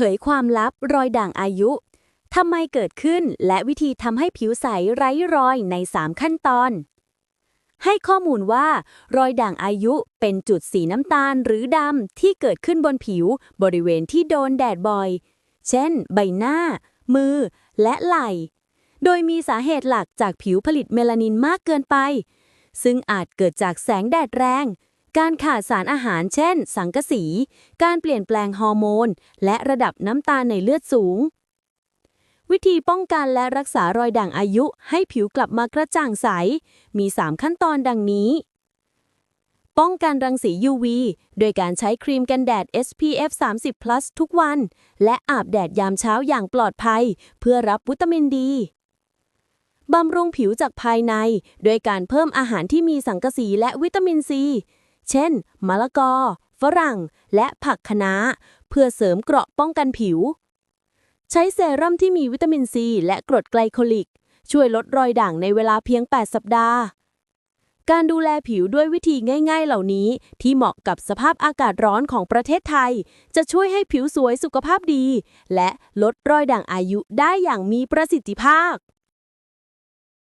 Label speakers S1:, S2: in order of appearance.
S1: เผยความลับรอยด่างอายุทำไมเกิดขึ้นและวิธีทำให้ผิวใสไร้รอยใน 3 ขั้นตอน ให้ข้อมูลว่า รอยด่างอายุเป็นจุดสีน้ำตาลหรือดำที่เกิดขึ้นบนผิวบริเวณที่โดนแดดบ่อย เช่น ใบหน้า มือ และไหล่ โดยมีสาเหตุหลักจากผิวผลิตเมลานินมากเกินไป ซึ่งอาจเกิดจากแสงแดดแรง การขาดสารอาหารเช่น สังกะสี การเปลี่ยนแปลงฮอร์โมน และระดับน้ำตาลในเลือดสูง วิธีป้องกันและรักษารอยด่างอายุให้ผิวกลับมากระจ่างใส มี 3 ขั้นตอนดังนี้ ป้องกันรังสี UV โดยการใช้ครีมกันแดด SPF 30 plus ทุกวัน และอาบแดดยามเช้าอย่างปลอดภัย เพื่อรับวิตามินดีบำรุงผิวจากภายใน โดยการเพิ่มอาหารที่มีสังกะสีและวิตามินซี เช่น มะละกอ ฝรั่ง และผักคะน้า เพื่อเสริมเกราะป้องกันผิว ใช้เซรั่มที่มีวิตามินซี และกรดไกลโคลิก ช่วยลดรอยด่างในเวลาเพียง 8 สัปดาห์ การดูแลผิวด้วยวิธีง่าย ๆ เหล่านี้ ที่เหมาะกับสภาพอากาศร้อนของประเทศไทย จะช่วยให้ผิวสวยสุขภาพดี และลดรอยด่างอายุได้อย่างมีประสิทธิภาพ